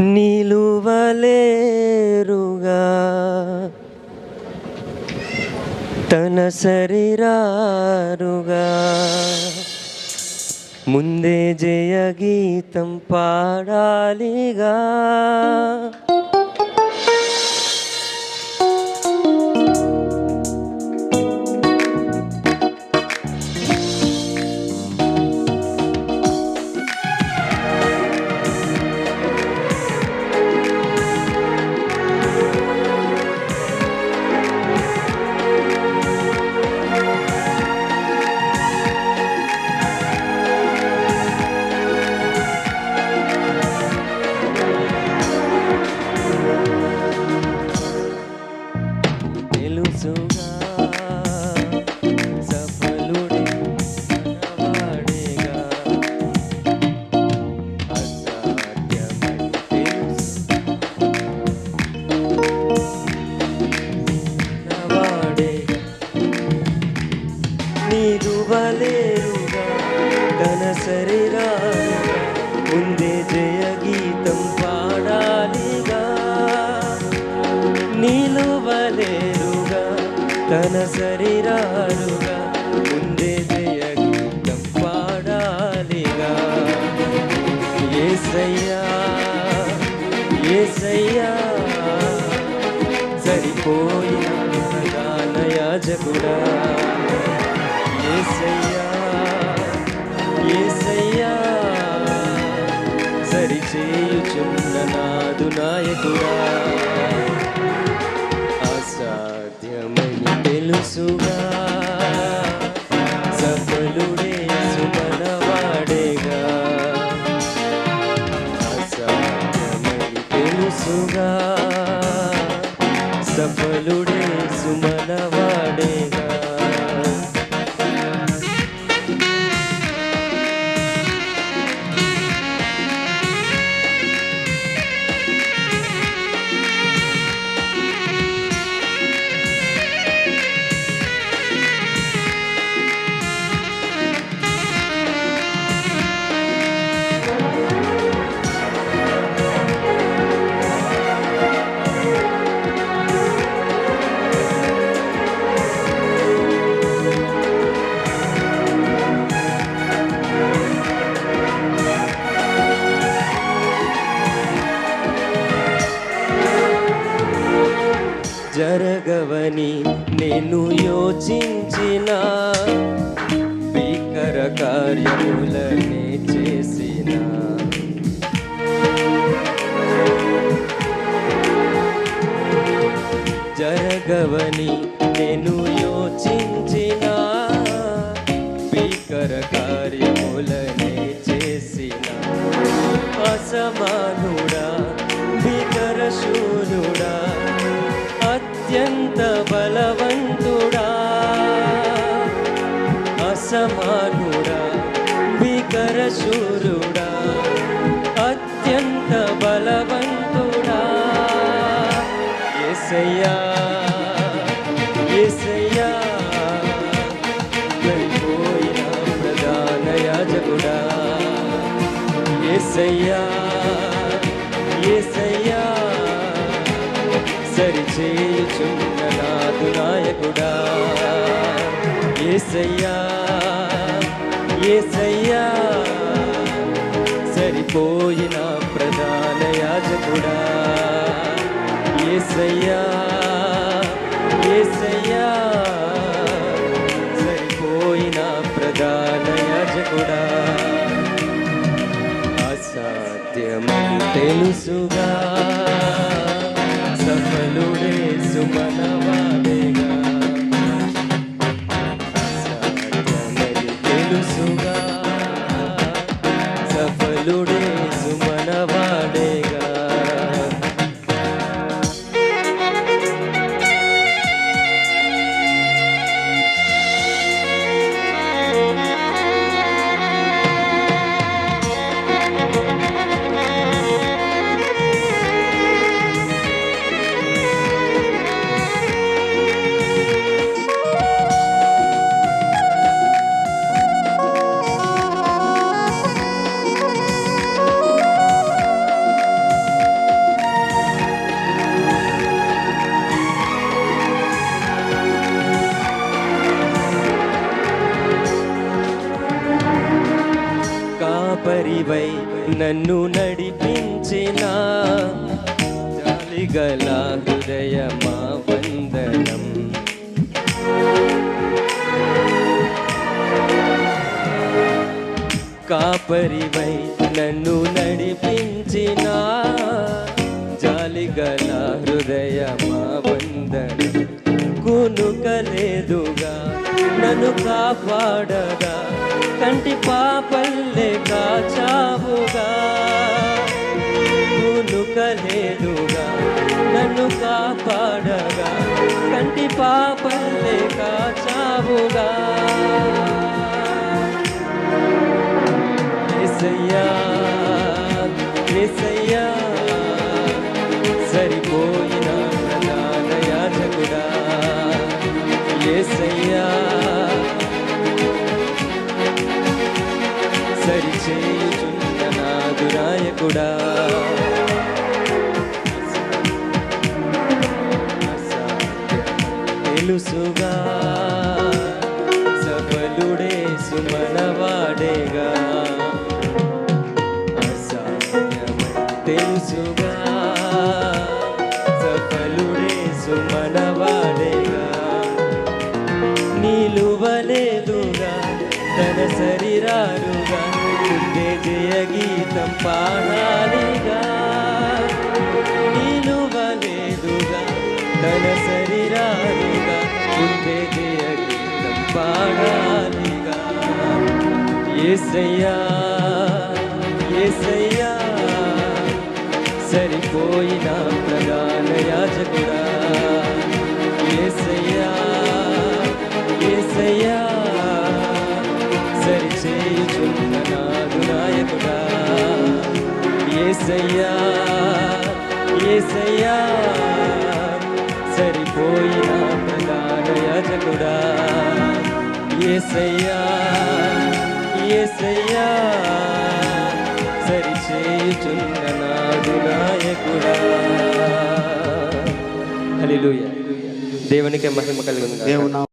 నిలువలేరుగా. తన శరీరారుగా. ముందే జయ గీతం పాడాలిగా. తన ముందే జయ గీతం పాడాలిగా నిలువలేరుగా తన సరిరారుగా ముందే జయ గీతం పాడాలిగా. ఏసయ్యా ఏసయ్యా సరిపోయిన ప్రధాన యాజకుడా ఏసయ్యా yes సరిచేయుచున్న నాదు నాయకుడా అసాధ్యమని తెలుసుగా. సఫలుడే యోచించిన భీకర కార్యములనే చేసిన. జరగవని నేను యోచించిన భీకర కార్యములనే చేసిన. అసమానుడా భీకర శూరుడా అత్యంత బలవంతు సమానుడా భీకర శూరుడా అత్యంత బలవంతుడా. ఎసయ్యా ఎసయ్యా వెళ్ళిపోయిన ప్రధాన యాజకుడా. ఏసయ్యా ఏసయ్యా సరిచేయుచున్న నాదు నాయకుడా. ఏసయ్యా ఏసయ్యా సరిపోయిన ప్రధాన యాజకుడా. ఏసయ్యా ఏసయ్యా సరిపోయిన ప్రధాన యాజకుడా. అసాధ్యమని తెలుసుగా. నడిపించిన జాలిగల హృదయమా వందనం కాపరివై నన్ను నడిపించిన జాలిగల హృదయమా వందనం కునుకలేదుగా నన్ను కాపాడగా కంటి పాపల్లే కాచావు. కాపాడగా కంటి పాపల్లే కాచావుగా. ఏసయ్యా ఏసయ్యా సరిపోయిన ప్రధాన యాజకుడా ఏసయ్యా సరిచేయుచున్న నాదురాయకుడా. తెలుసుగా. సఫలుడే సుమనవాడేగా. అసాధ్యమై తెలుసుగా. సఫలుడే సుమనవాడేగా. నిలువలేదుగా తన శరీరాలుగా జయ గీతం పాడాలిగా. ఏసయ్యా ఏసయ్యా సరిపోయిన ప్రధాన యాజకుడా ఏసయ్యా ఏసయ్యా సరిచేయుచున్న నాదు నాయకుడా ఏసయ్యా ఏసయ్యా సరిపోయిన ప్రధాన యాజకుడా ఏసయ్యా ఏసయ్యా సరిచేయుచున్న నాదు నాయకుడా దేవునికి మహిమ కలుగును గాక.